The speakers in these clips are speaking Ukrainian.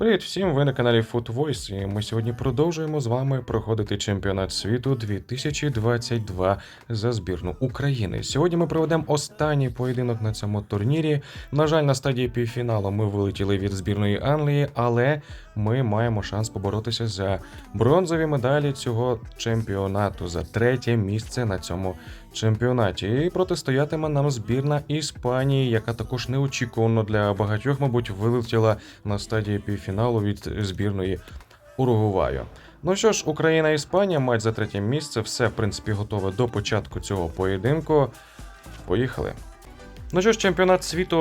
Привіт всім! Ви на каналі Food Voice, і ми сьогодні продовжуємо з вами проходити чемпіонат світу 2022 за збірну України. Сьогодні ми проведемо останній поєдинок на цьому турнірі. На жаль, на стадії півфіналу ми вилетіли від збірної Англії, але ми маємо шанс поборотися за бронзові медалі цього чемпіонату за третє місце на цьому чемпіонаті. І протистоятиме нам збірна Іспанії, яка також неочікувано для багатьох, мабуть, вилетіла на стадії півфіналу від збірної Уругваю. Ну що ж, Україна Іспанія мають за третє місце. Все, в принципі, готове до початку цього поєдинку. Поїхали. Ну що ж, чемпіонат світу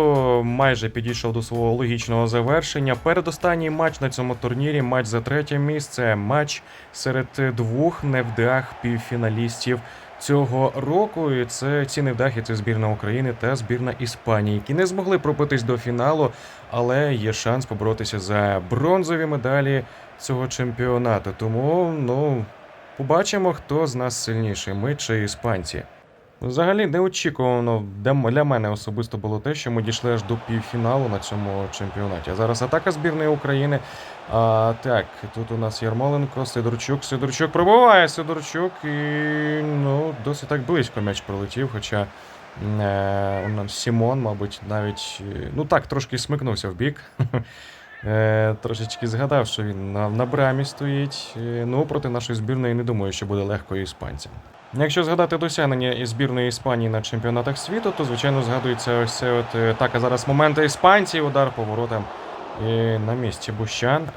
майже підійшов до свого логічного завершення. Передостанній матч на цьому турнірі, матч за третє місце, матч серед двох невдах півфіналістів цього року. І це ці невдахи це збірна України та збірна Іспанії, які не змогли пробитись до фіналу, але є шанс поборотися за бронзові медалі цього чемпіонату. Тому ну побачимо, хто з нас сильніший, ми чи іспанці. Взагалі неочікувано для мене особисто було те, що ми дійшли аж до півфіналу на цьому чемпіонаті. Зараз атака збірної України. А, так, тут у нас Ярмоленко, Сидорчук. Сидорчук пробиває Сидорчук і ну, досить так близько м'яч пролетів, хоча е, у нас Сімон, мабуть, навіть ну так, трошки смикнувся в бік. Е, трошечки згадав, що він на, на брамі стоїть. Е, ну, проти нашої збірної не думаю, що буде легко іспанцям. Якщо згадати досягнення і збірної Іспанії на чемпіонатах світу, то звичайно згадується ось це от е, така зараз моменти іспанців, удар поворотом і на місці Бущан.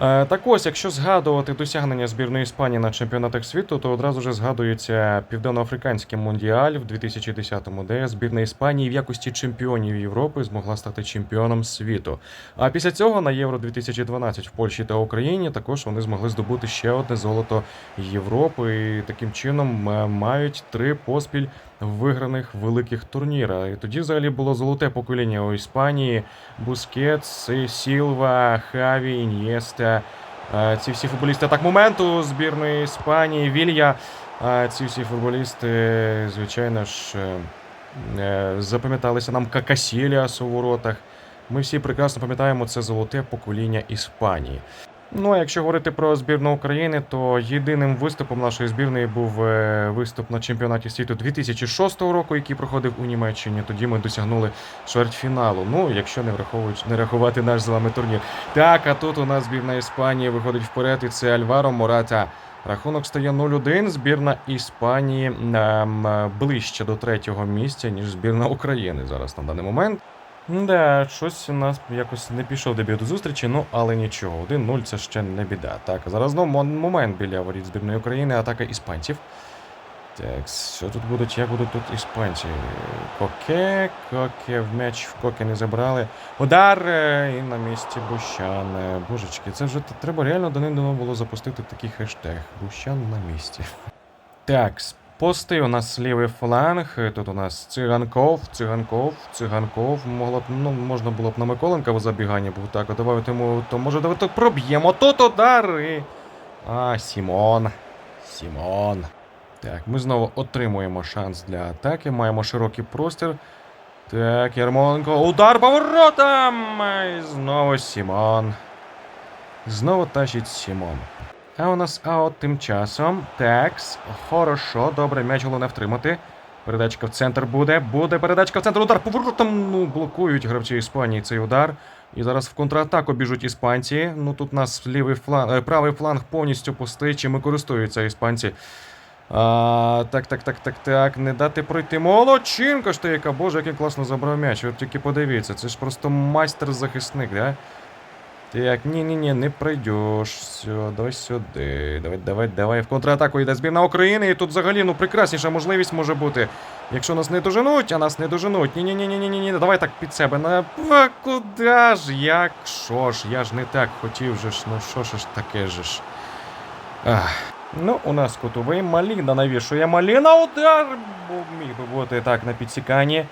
Е, Так ось, якщо згадувати досягнення збірної Іспанії на чемпіонатах світу, то одразу ж згадується Південноафриканський мундіаль в 2010-му, де збірна Іспанії в якості чемпіонів Європи змогла стати чемпіоном світу. А після цього на Євро 2012 в Польщі та Україні також вони змогли здобути ще одне золото Європи. І таким чином е, мають три поспіль виграних великих турніра. І тоді взагалі було золоте покоління у Іспанії. Бускетс, Сілва, Хаві, Ін'єста. Ці всі футболісти так моменту збірної Іспанії, Вілья. Е, Ці всі футболісти, звичайно ж, е, запам'яталися нам Какасіліас у воротах. Ми всі прекрасно пам'ятаємо це золоте покоління Іспанії. Ну, а якщо говорити про збірну України, то єдиним виступом нашої збірної був е, виступ на чемпіонаті світу 2006 року, який проходив у Німеччині. Тоді ми досягнули чвертьфіналу. Ну, якщо не враховуючи не рахувати наш з вами турнір. Так, а тут у нас збірна Іспанії виходить вперед, і це Альваро Мората. Рахунок стає 0-1. Збірна Іспанії ем, е, ближче до третього місця, ніж збірна України зараз на даний момент. Да, щось у нас якось не пішов до зустрічі, ну але нічого. 1-0 це ще не біда. Так, зараз мон- момент біля воріт збірної України, атака іспанців. Так, що тут будуть? Як будуть тут іспанці? Коке, коке, в м'яч в коке не забрали. Удар е, і на місці Бущан. Е, Божечки, це вже треба реально давно було запустити такий хештег. Бущан на місці. Так, пости у нас лівий фланг. Тут у нас циганков, циганков, циганков. Могло б, ну, можна було б на Миколенка в забіганні був так, давай йому, то може давай то проб'ємо. Тут удар і... А, Сімон. Сімон. Так, ми знову отримуємо шанс для атаки. Маємо широкий простір. Так, Ярмоленко. Удар поворотом! І знову Сімон. Знову тащить Сімон. А у нас аут тим часом. Такс. Хорошо, добре, м'яч головне втримати. Передачка в центр буде. Буде передачка в центр. Удар поворотом. Ну, блокують гравці Іспанії цей удар. І зараз в контратаку біжуть іспанці. Ну тут у нас лівий фланг, е, правий фланг повністю пустий, чим і користуються іспанці. А, так, так, так, так, так. Не дати пройти. Молодчинка ж ти, яка боже, як він класно забрав м'яч. От тільки подивіться, це ж просто майстер-захисник, да? Так, ні-ні-ні, не пройдеш. Все, давай сюди. Давай, давай, давай. В контратаку йде збірна України. І тут взагалі ну прекрасніша можливість може бути. Якщо нас не доженуть, а нас не доженуть. Ні-ні-ні-ні-ні. Давай так під себе. На А куди ж? Як? Що ж? Я ж не так хотів же ж. Ну що ж таке же ж. Ах. Ну, у нас кутовий Маліна навішує Маліна. Удар! Бо міг би бути так на підсіканні.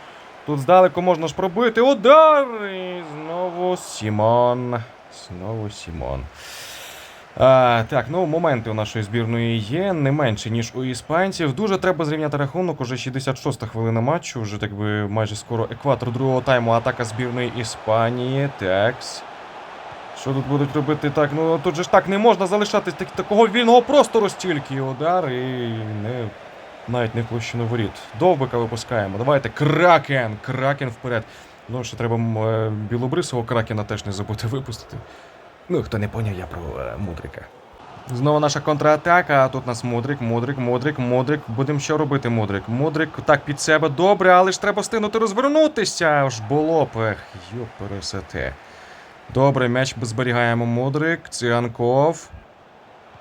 Тут здалеку можна ж пробити. Удар! І знову Сімон. Знову Сімон. А, так, ну моменти у нашої збірної є не менше, ніж у іспанців. Дуже треба зрівняти рахунок. Уже 66-та хвилина матчу. Вже так би майже скоро екватор другого тайму. Атака збірної Іспанії. Такс. Що тут будуть робити так? Ну тут же ж так не можна залишати так, такого вільного простору стільки удар і не. Навіть не площину воріт. Довбика випускаємо. Давайте. Кракен! Кракен вперед. Ну, ще треба е, білобрисого кракена теж не забути випустити. Ну, хто не поняв, я про е, мудрика. Знову наша контратака, а тут нас Мудрик, Мудрик, Мудрик, Мудрик. Будемо що робити, Мудрик? Мудрик так під себе добре, але ж треба встигнути розвернутися. Аж було б. Ех, йопересете. Добре, м'яч зберігаємо Мудрик, Циганков.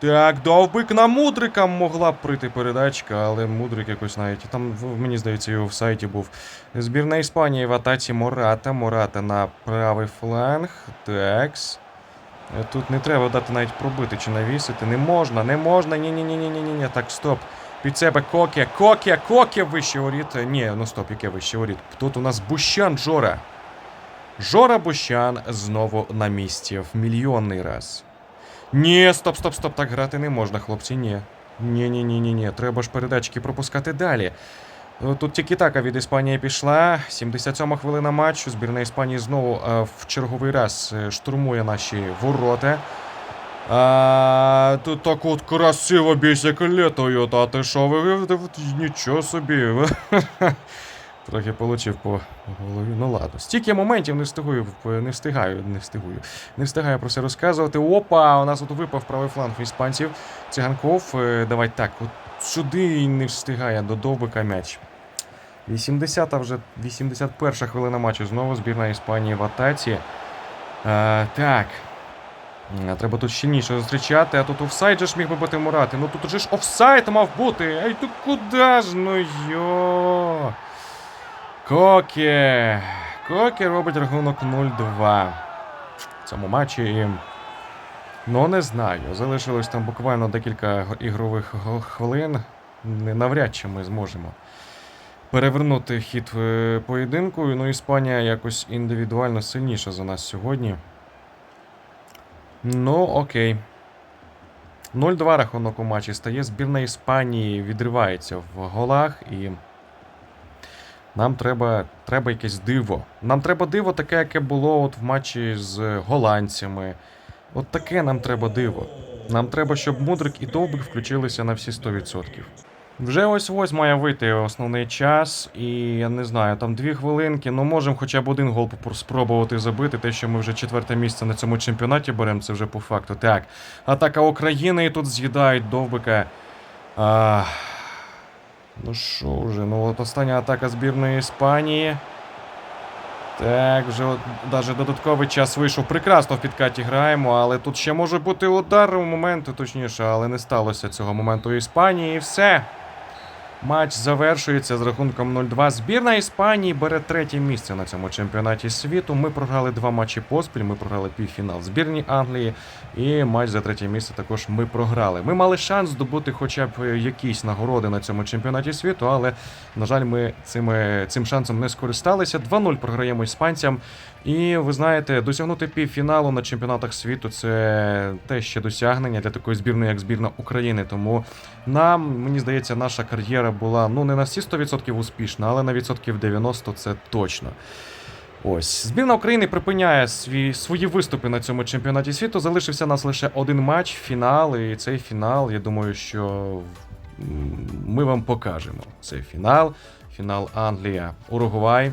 Так, довбик на Мудрика могла б прийти передачка, але Мудрик якось навіть. Там, мені здається, його в сайті був. Збірна Іспанії в атаці Мората. Мората на правий фланг. Такс. Е, Тут не треба дати навіть пробити чи навісити. Не можна, не можна. Ні-ні-ні-ні-ні-ні. Так, стоп. Під себе Коке, Коке, Коке вище воріт. Ні, ну стоп, яке вище воріт. Тут у нас Бущан Жора. Жора Бущан знову на місці в мільйонний раз. Ні, стоп, стоп, стоп, так грати не можна, хлопці, ні. Ні, ні, ні, ні, ні. Треба ж передачки пропускати далі. Тут тільки така від Іспанії пішла. 77 хвилина матчу. Збірна Іспанії знову е, в черговий раз е, штурмує наші ворота. А, тут так от красиво бісеколетою, та ти ви, ви- нічого собі. Трохи получив по голові. Ну ладно. Стільки моментів не встигаю, не встигаю, не встигую. Не встигаю про це розказувати. Опа! У нас тут випав правий фланг іспанців. Циганков. е, Давай так, от сюди не встигає до довбика м'яч. 80-та вже 81 хвилина матчу. Знову збірна Іспанії в атаці. Е, так. Е, Треба тут щільніше зустрічати, а тут офсайд же ж міг би бути Мурати. Ну тут же ж офсайд мав бути. Ай, тут куди ж? Ну йо. Кокі. Кокі робить рахунок 0-2 в цьому матчі. Ну, не знаю. Залишилось там буквально декілька ігрових хвилин. Навряд чи ми зможемо перевернути хід е, поєдинку. Ну, Іспанія якось індивідуально сильніша за нас сьогодні. Ну, окей. 0-2 рахунок у матчі стає. Збірна Іспанії відривається в голах і. Нам треба, треба якесь диво. Нам треба диво таке, яке було от в матчі з голландцями. От таке нам треба диво. Нам треба, щоб Мудрик і Довбик включилися на всі 100%. Вже ось ось має вийти основний час, і я не знаю, там дві хвилинки. Ну можемо хоча б один гол спробувати забити. Те, що ми вже четверте місце на цьому чемпіонаті беремо, це вже по факту. Так. Атака України і тут з'їдають довбика. А... Ну що вже, ну от остання атака збірної Іспанії. Так, вже от, навіть додатковий час вийшов. Прекрасно в підкаті граємо, але тут ще може бути удар у моменти, точніше, але не сталося цього моменту Іспанії. І все. Матч завершується з рахунком 0-2. Збірна Іспанії бере третє місце на цьому чемпіонаті світу. Ми програли два матчі поспіль. Ми програли півфінал збірні Англії. І матч за третє місце також ми програли. Ми мали шанс здобути хоча б е, якісь нагороди на цьому чемпіонаті світу, але, на жаль, ми цими, цим шансом не скористалися. 2-0 програємо іспанцям. І ви знаєте, досягнути півфіналу на чемпіонатах світу це те ще досягнення для такої збірної, як збірна України. Тому нам, мені здається, наша кар'єра була ну не на всі 100% успішна, але на відсотків 90% це точно. Ось збірна України припиняє свій, свої виступи на цьому чемпіонаті світу. Залишився нас лише один матч, фінал. І цей фінал, я думаю, що ми вам покажемо. Цей фінал. Фінал Англія, Уругвай.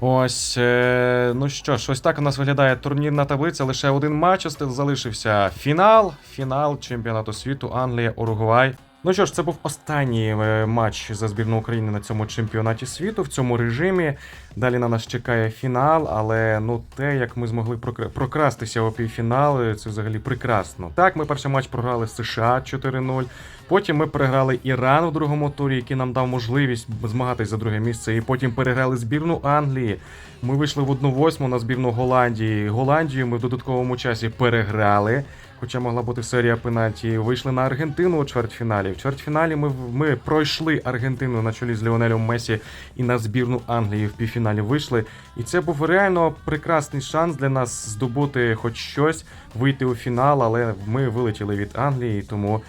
Ось, е, ну що ж, ось так у нас виглядає турнірна таблиця. Лише один матч залишився. Фінал. Фінал чемпіонату світу Англія, Уругвай. Ну що ж, це був останній е, матч за збірну України на цьому чемпіонаті світу в цьому режимі. Далі на нас чекає фінал, але ну те, як ми змогли прокрастися у півфінал, е, це взагалі прекрасно. Так, ми перший матч програли США 4-0. Потім ми переграли Іран у другому турі, який нам дав можливість змагатись за друге місце. І потім переграли збірну Англії. Ми вийшли в 1-8 на збірну Голландії. Голландію ми в додатковому часі переграли. Хоча могла бути серія пенальті. Вийшли на Аргентину у чвертьфіналі. В чвертьфіналі ми, ми пройшли Аргентину на чолі з Ліонелем Месі і на збірну Англії в півфіналі вийшли. І це був реально прекрасний шанс для нас здобути хоч щось, вийти у фінал, але ми вилетіли від Англії, тому,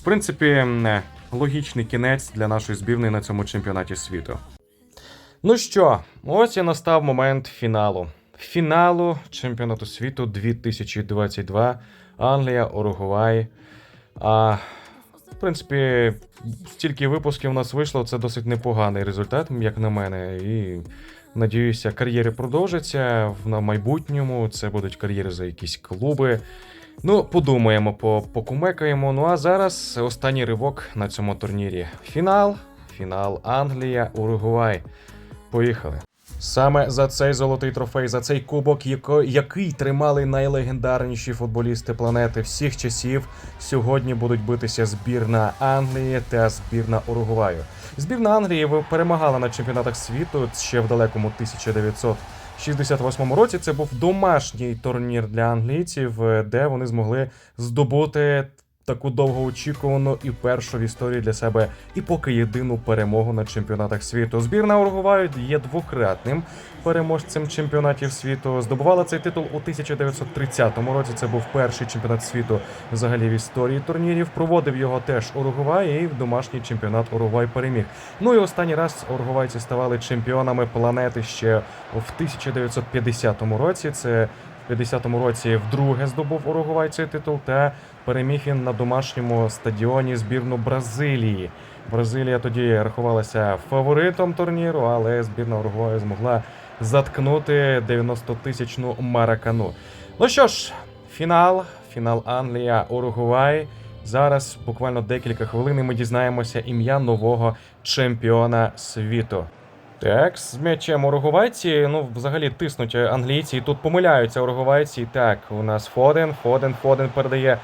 в принципі, логічний кінець для нашої збірної на цьому чемпіонаті світу. Ну що, ось і настав момент фіналу. фіналу чемпіонату світу 2022. Англія, Уругвай. А в принципі, стільки випусків у нас вийшло. Це досить непоганий результат, як на мене. І надіюся, кар'єри продовжаться на майбутньому. Це будуть кар'єри за якісь клуби. Ну, подумаємо, покумекаємо. Ну а зараз останній ривок на цьому турнірі. Фінал. Фінал Англія, Уругвай. Поїхали. Саме за цей золотий трофей, за цей кубок, який тримали найлегендарніші футболісти планети всіх часів, сьогодні будуть битися збірна Англії та збірна Уругваю. Збірна Англії перемагала на чемпіонатах світу ще в далекому 1968 році. Це був домашній турнір для англійців, де вони змогли здобути таку довгоочікувану і першу в історії для себе і поки єдину перемогу на чемпіонатах світу. Збірна Уругваю є двократним переможцем чемпіонатів світу. Здобувала цей титул у 1930 році. Це був перший чемпіонат світу взагалі в історії турнірів. Проводив його теж Уругвай і в домашній чемпіонат Уругвай переміг. Ну і останній раз уругвайці ставали чемпіонами планети ще в 1950 році. Це в 50-му році вдруге здобув Уругвай цей титул та переміг він на домашньому стадіоні збірну Бразилії. Бразилія тоді рахувалася фаворитом турніру, але збірна Уругваю змогла заткнути 90-тисячну маракану. Ну що ж, фінал, фінал Англія, Уругвай. Зараз буквально декілька хвилин і ми дізнаємося ім'я нового чемпіона світу. Так, з м'ячем уругвайці, ну, взагалі тиснуть англійці, і тут помиляються уругвайці. Так, у нас Фоден, Фоден, Фоден передає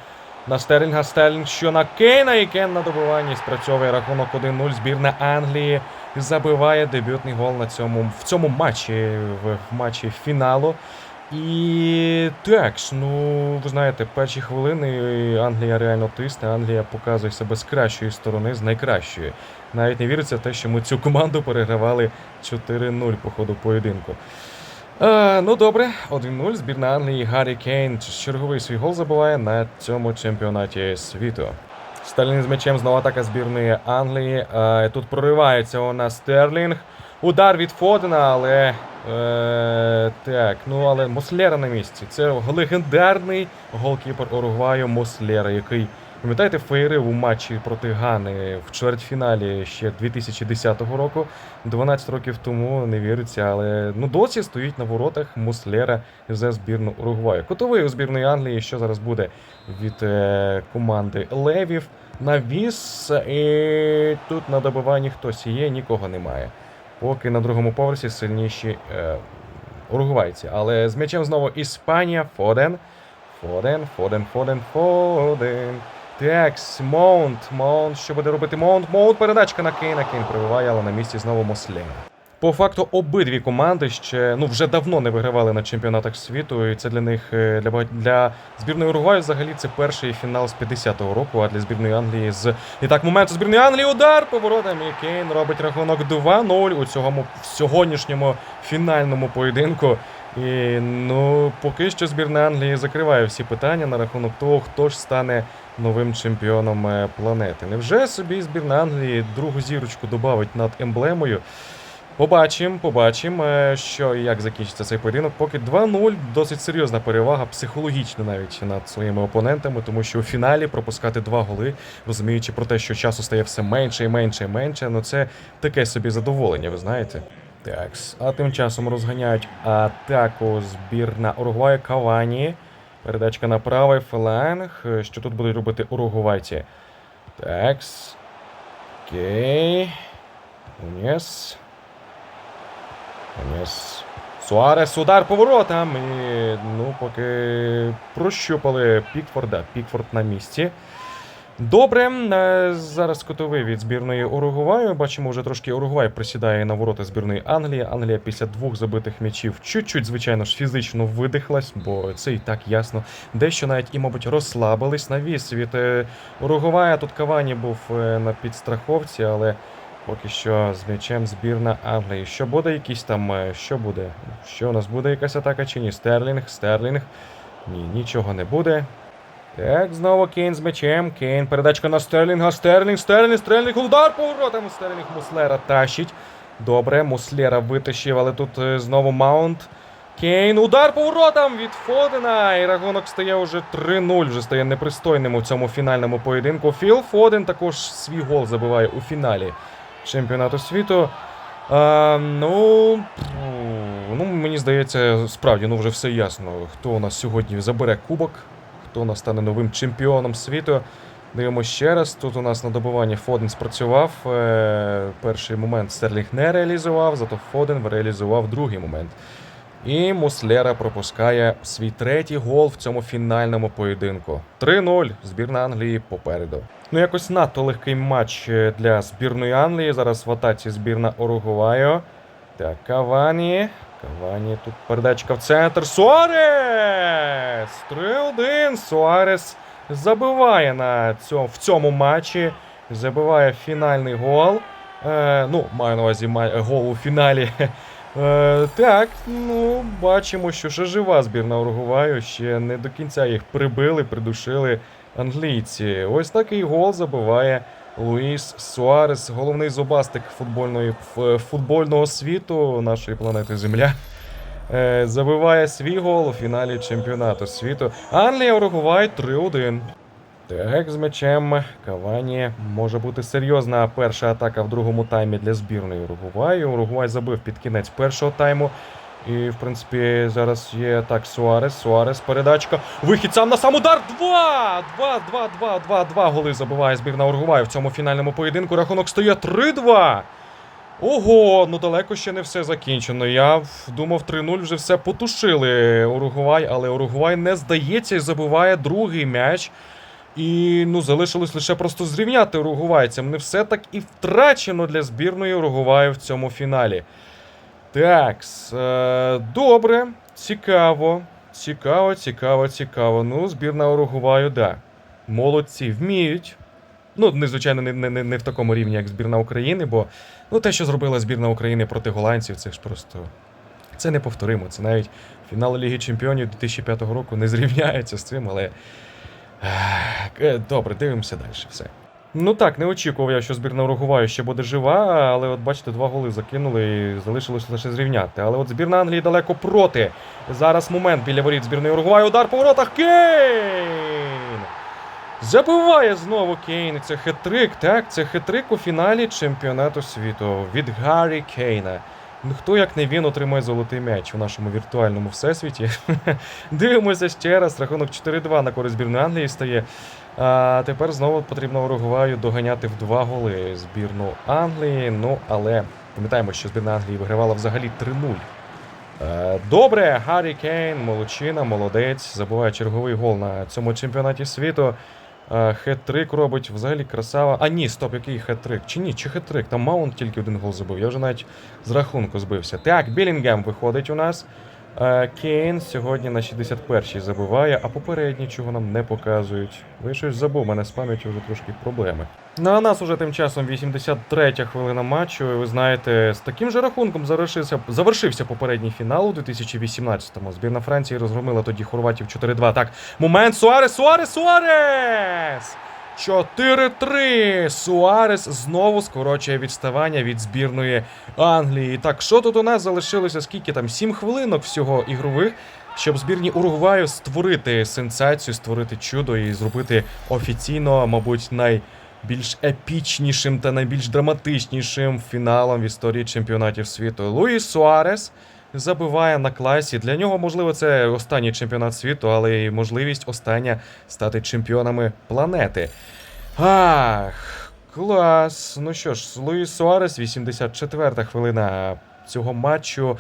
на Стерлінга, Стерлінг, що на Кейна, і Кен на добиванні спрацьовує рахунок 1-0. Збірна Англії забиває дебютний гол на цьому, в цьому матчі, в, матчі фіналу. І так, ну ви знаєте, перші хвилини Англія реально тисне, Англія показує себе з кращої сторони, з найкращої. Навіть не віриться в те, що ми цю команду перегравали 4-0 по ходу поєдинку. Е, ну добре, 1-0. Збірна Англії Гаррі Кейн черговий свій гол забиває на цьому чемпіонаті світу. Стерлінг з м'ячем знову атака збірної Англії. Е, тут проривається у нас Стерлінг. Удар від Фодена, але. Е, так, ну але Мослера на місці. Це легендарний голкіпер Уругваю Мослера, який, пам'ятаєте, феєрив у матчі проти Гани в чвертьфіналі ще 2010 року. 12 років тому не віриться, але ну досі стоїть на воротах Мослера за збірну Уругваю. Котовий у збірної Англії, що зараз буде від е, команди Левів. Навіс, і тут на добиванні хтось є, нікого немає. Поки на другому поверсі сильніші е, уругвайці. Але з м'ячем знову Іспанія, Фоден. Фоден, Фоден, Фоден, Фоден. Текс, Маунт, Маунт. Що буде робити Маунт? Маунт, передачка на Кейна. Кейн прибиває, але на місці знову Мослера. По факту обидві команди ще ну вже давно не вигравали на чемпіонатах світу, і це для них е, для для збірної Уругваю взагалі це перший фінал з 50-го року. А для збірної Англії з і так момент у збірної Англії удар поворотом. І Кейн робить рахунок 2-0 у цьому в сьогоднішньому фінальному поєдинку. І ну поки що збірна Англії закриває всі питання на рахунок того, хто ж стане новим чемпіоном е, планети. Невже собі збірна Англії другу зірочку додавить над емблемою? Побачимо, побачимо, е, що і як закінчиться цей поєдинок. Поки 2-0, досить серйозна перевага, психологічна навіть над своїми опонентами, тому що у фіналі пропускати два голи, розуміючи про те, що часу стає все менше і менше і менше, ну це таке собі задоволення, ви знаєте. Так, а тим часом розганяють атаку збірна Уругваю Кавані. Передачка на правий фланг. Е, Що тут будуть робити уругувайці? Такс. Окей. Унес. Уніс. Суарес, удар поворотом. І, ну, поки прощупали Пікфорда. Пікфорд на місці. Добре, е, зараз котовий від збірної Уругваю. Бачимо, вже трошки Уругвай присідає на ворота збірної Англії. Англія після двох забитих м'ячів чуть-чуть, звичайно ж, фізично видихлась, бо це і так ясно. Дещо навіть і, мабуть, розслабились навіс від е, Уругвая. Тут Кавані був е, на підстраховці, але поки що з м'ячем збірна Англії. Що буде якийсь там, що буде? Що у нас буде якась атака чи ні? Стерлінг, Стерлінг. Ні, нічого не буде. Так, знову Кейн з м'ячем. Кейн, передачка на Стерлінга. Стерлінг, Стерлінг, Стерлінг, удар поворотом. Стерлінг Муслера тащить. Добре, Муслера витащив, але тут е, знову Маунт. Кейн. Удар по воротам від Фодена. І рахунок стає вже 3-0. Вже стає непристойним у цьому фінальному поєдинку. Філ Фоден також свій гол забиває у фіналі чемпіонату світу. А, ну, ну, мені здається, справді ну вже все ясно. Хто у нас сьогодні забере кубок, хто у нас стане новим чемпіоном світу. Дивимося ще раз. Тут у нас на добиванні Фоден спрацював. Е, перший момент Стерлінг не реалізував, зато Фоден реалізував другий момент. І Муслера пропускає свій третій гол в цьому фінальному поєдинку. 3-0. Збірна Англії попереду. Ну, якось надто легкий матч е, для збірної Англії. Зараз в атаці збірна Уругваю. Так, Кавані. Кавані тут передачка в центр. Суарес! 3-1. Суарес забиває на цьому, в цьому матчі. Забиває фінальний гол. Е, ну, маю на увазі гол у фіналі. Е, так, ну, бачимо, що ще жива збірна Уругваю. Ще не до кінця їх прибили, придушили англійці. Ось такий гол забиває Луїс Суарес, головний зубастик футбольної, футбольного світу нашої планети Земля. Е, забиває свій гол у фіналі чемпіонату світу. Англія Уругвай 3-1. Так, з м'ячем Кавані може бути серйозна перша атака в другому таймі для збірної Уругваю. Уругвай забив під кінець першого тайму. І, в принципі, зараз є так Суарес. Суарес, передачка. Вихід сам на сам удар. Два! Два, два, два, два, два голи забиває збірна Уругваю в цьому фінальному поєдинку. Рахунок стає 3-2. Ого, ну далеко ще не все закінчено. Я думав, 3-0 вже все потушили Уругвай, але Уругвай не здається і забиває другий м'яч. І ну, залишилось лише просто зрівняти уругвайцям. Не все так і втрачено для збірної Уругваю в цьому фіналі. Так, е, добре, цікаво. Цікаво, цікаво, цікаво. Ну, збірна Уругваю, да. Молодці, вміють. Ну, не, не, не, не в такому рівні, як збірна України, бо ну, те, що зробила збірна України проти голландців, це ж просто. Це неповторимо. Це навіть фінал Ліги Чемпіонів 2005 року не зрівняється з цим, але. Е, Добре, дивимося далі. Все. Ну так, не очікував я, що збірна Уругваю ще буде жива, але от бачите, два голи закинули і залишилось лише зрівняти. Але от збірна Англії далеко проти. Зараз момент біля воріт збірної Уругваю. Удар по воротах. Кейн! Забиває знову Кейн. Це хет-трик, так? Це хет-трик у фіналі чемпіонату світу від Гаррі Кейна. Хто як не він отримає золотий м'яч у нашому віртуальному всесвіті. Дивимося ще раз. Рахунок 4-2 на користь збірної Англії стає. А тепер знову потрібно Уругваю доганяти в два голи збірну Англії. Ну, але пам'ятаємо, що збірна Англії вигравала взагалі 3-0. Е, Добре, Гаррі Кейн, молодчина, молодець. Забуває черговий гол на цьому чемпіонаті світу. Е, Хет-трик робить взагалі красава. А ні, стоп, який хет-трик? Чи ні, чи хет-трик? Там Маунт тільки один гол забив. Я вже навіть з рахунку збився. Так, Білінгем виходить у нас. Е, Кейн сьогодні на 61-й забиває, а попередні чого нам не показують. Ви щось забув, мене з пам'яттю вже трошки проблеми. Ну а нас уже тим часом 83-я хвилина матчу. І ви знаєте, з таким же рахунком завершився, завершився попередній фінал у 2018-му. Збірна Франції розгромила тоді хорватів 4-2. Так, момент Суарес, Суарес, Суарес! 4-3. Суарес знову скорочує відставання від збірної Англії. Так, що тут у нас залишилося? Скільки там? 7 хвилинок всього ігрових, щоб збірні Уругваю створити сенсацію, створити чудо і зробити офіційно, мабуть, найбільш епічнішим та найбільш драматичнішим фіналом в історії чемпіонатів світу. Луїс Суарес. Забиває на класі. Для нього, можливо, це останній чемпіонат світу, але й можливість остання стати чемпіонами планети. Ах, клас. Ну що ж, Луїс Суарес, 84-та хвилина цього матчу.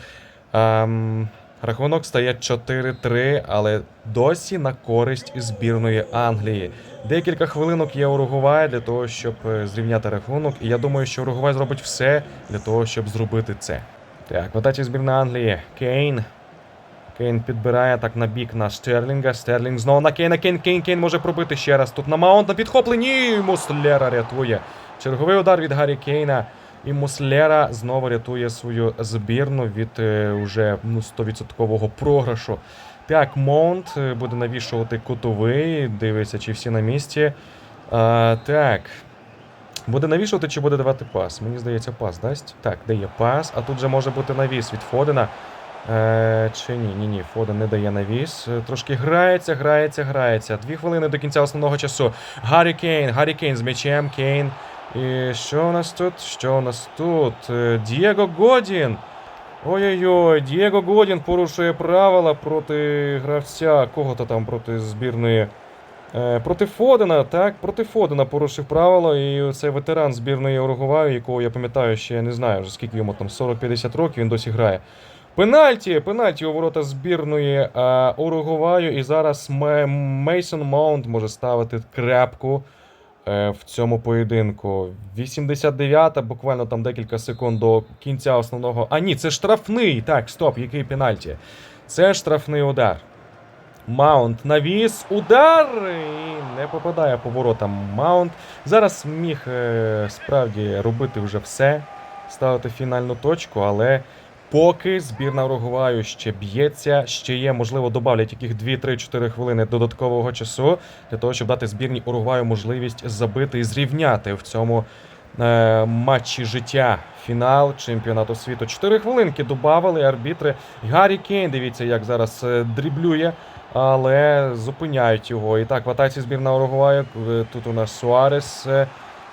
Ем, рахунок стає 4-3, але досі на користь збірної Англії. Декілька хвилинок є Уругвая для того, щоб е, зрівняти рахунок. І я думаю, що Уругвай зробить все для того, щоб зробити це. Так, в атаці збірна Англії. Кейн. Кейн підбирає так на бік на Стерлінга. Стерлінг знову на Кейна. Кейн, Кейн, Кейн може пробити ще раз. Тут на Маунт на підхопленні. Муслера рятує. Черговий удар від Гаррі Кейна. І Муслера знову рятує свою збірну від е, уже ну, 100% програшу. Так, Маунт е, буде навішувати кутовий. Дивиться, чи всі на місці. А, так. Буде навішувати чи буде давати пас? Мені здається, пас дасть. Так, дає пас, а тут же може бути навіс від Фодена. Е, чи ні, ні, ні, Фоден не дає навіс. Е, Трошки грається, грається, грається. Дві хвилини до кінця основного часу. Гаррі Кейн, Гаррі Кейн з м'ячем, Кейн. І що у нас тут? Що у нас тут? Е, Дієго Годін. Ой-ой-ой, Дієго Годін порушує правила проти гравця. Кого-то там проти збірної. Е, Проти Фодена, так, проти Фодена порушив правила, і цей ветеран збірної Уругваю, якого я пам'ятаю, ще я не знаю, вже скільки йому там 40-50 років, він досі грає. Пенальті! Пенальті у ворота збірної е, Уругваю. І зараз Мейсон Маунт може ставити крапку е, в цьому поєдинку. 89-та, буквально там декілька секунд до кінця основного. А ні, це штрафний. Так, стоп, який пенальті? Це штрафний удар. Маунт навіс, удар і не попадає по воротам Маунт. Зараз міг е, справді робити вже все, ставити фінальну точку, але поки збірна Уругваю ще б'ється, ще є, можливо, добавлять яких 2-3-4 хвилини додаткового часу для того, щоб дати збірній Уругваю можливість забити і зрівняти в цьому е, матчі життя. Фінал чемпіонату світу. 4 хвилинки додавали арбітри. Гаррі Кейн, дивіться, як зараз е, дріблює але зупиняють його. І так, в атаці збірна Уругваю. Е, Тут у нас Суарес. е,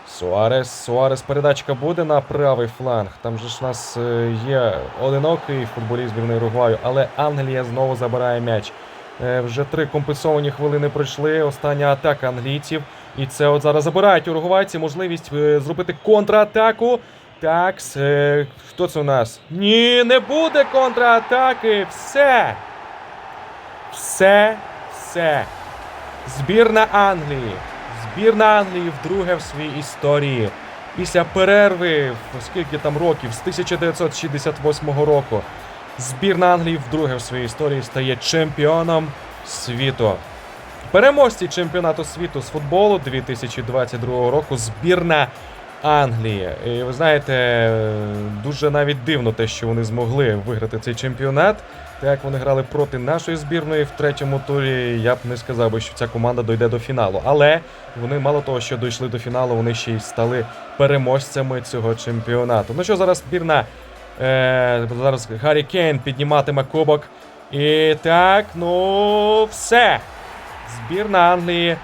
Суарес, Суарес, передачка буде на правий фланг. Там же ж у нас е, є одинокий футболіст збірної Уругваю, але Англія знову забирає м'яч. Вже три компенсовані хвилини пройшли. Остання атака англійців. І це от зараз забирають уругвайці можливість зробити контратаку. Так, хто це у нас? Ні, не буде контратаки. Все. Все, все. Збірна Англії. Збірна Англії вдруге в своїй історії. Після перерви, скільки там років, з 1968 року, збірна Англії вдруге в своїй історії стає чемпіоном світу. Переможці чемпіонату світу з футболу 2022 року збірна Англії. І ви знаєте, дуже навіть дивно те, що вони змогли виграти цей чемпіонат. Як вони грали проти нашої збірної в третьому турі, я б не сказав би, що ця команда дойде до фіналу. Але вони мало того, що дійшли до фіналу, вони ще й стали переможцями цього чемпіонату. Ну що зараз збірна? Е, зараз Гаррі Кейн підніматиме кубок. І так, ну все. Збірна Англії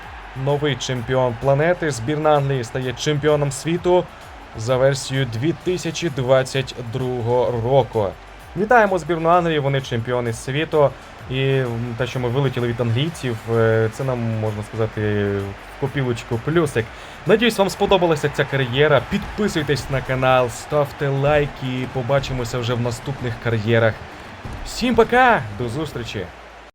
новий чемпіон планети. Збірна Англії стає чемпіоном світу за версією 2022 року. Вітаємо збірну Англії, вони чемпіони світу. І те, що ми вилетіли від англійців, е, це нам можна сказати копілочку плюсик. Надіюсь, вам сподобалася ця кар'єра. Підписуйтесь на канал, ставте лайки. Побачимося вже в наступних кар'єрах. Всім пока, до зустрічі!